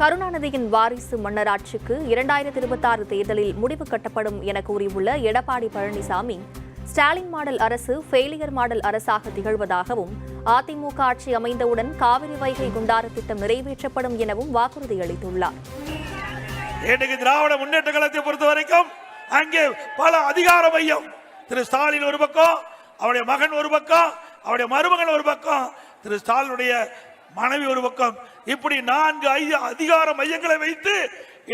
கருணாநிதியின் வாரிசு மன்னராட்சிக்கு இரண்டாயிரத்தி இருபத்தாறு தேர்தலில் முடிவு கட்டப்படும் என கூறியுள்ள எடப்பாடி பழனிசாமி ஸ்டாலின் மாடல் அரசு ஃபெயிலியர் மாடல் அரசாக திகழ்வதாகவும் அதிமுக ஆட்சி அமைந்தவுடன் காவிரி வைகை குண்டாறு திட்டம் நிறைவேற்றப்படும் எனவும் வாக்குறுதி அளித்துள்ளார். திராவிட முன்னேற்ற கழகத்தை பொறுத்த வரைக்கும் அங்கே பல அதிகார மையம். திரு ஸ்டாலின் ஒரு பக்கம் அவருடைய மகன் ஒரு பக்கம் அவருடைய மருமகன் ஒரு பக்கம். திரு ஸ்டாலினுடைய மனைவி ஒரு பக்கம். இப்படி நான்கு ஐயா அதிகார மையங்களை வைத்து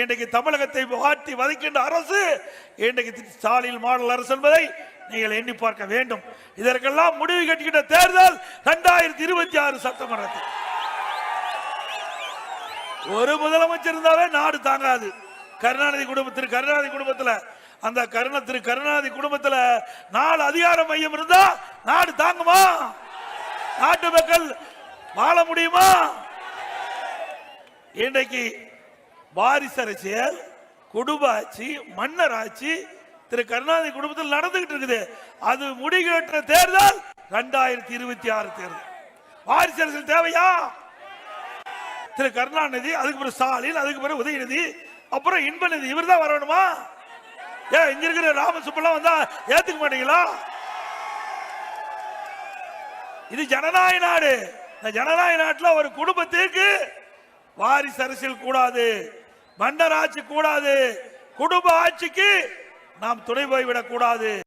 இன்றைக்கு தமிழகத்தை வாட்டி வதைக்கின்ற அரசு இன்றைக்கு ஸ்டாலின் மாடல் அரசு என்பதை நீங்கள் எண்ணி பார்க்க வேண்டும். இதற்கெல்லாம் முடிவு கட்டுகின்ற தேர்தல் இரண்டாயிரத்தி இருபத்தி ஆறு சட்டமன்றத்தில். ஒரு முதலமைச்சர் இருந்தாவே நாடு தாங்காது. கருணாநிதி குடும்பத்தில் கருணாநிதி குடும்பத்தில் அந்த கருண திரு கருணாநிதி குடும்பத்தில் நாலு அதிகார மையம் இருந்தா நாடு தாங்குமா? நாட்டு மக்கள் வாழ முடியுமா? இன்றைக்கு வாரிசு அரசியல் குடும்ப ஆட்சி மன்னர் ஆட்சி திரு கருணாநிதி குடும்பத்தில் நடந்துகிட்டு இருக்குது. அது முடிகேற்ற தேர்தல் ரெண்டாயிரத்தி இருபத்தி ஆறு தேர்தல். வாரிசு அரசியல் தேவையா? திரு கருணாநிதி அதுக்கு பிறகு ஸ்டாலின் அதுக்கு பிறகு உதயநிதி அப்புறம் இன்பநிதி இவர் தான் வரணுமா? ஏ இங்க இருக்கிற ராமசுப்பெல்லாம் வந்தா ஏத்துக்க மாட்டீங்களா? இது ஜனநாயக நாடு. இந்த ஜனநாயக நாட்டில் ஒரு குடும்பத்திற்கு வாரிசு அரசியல் கூடாது மன்னர் ஆட்சி கூடாது குடும்ப ஆட்சிக்கு நாம் துணை போய்விடக் கூடாது.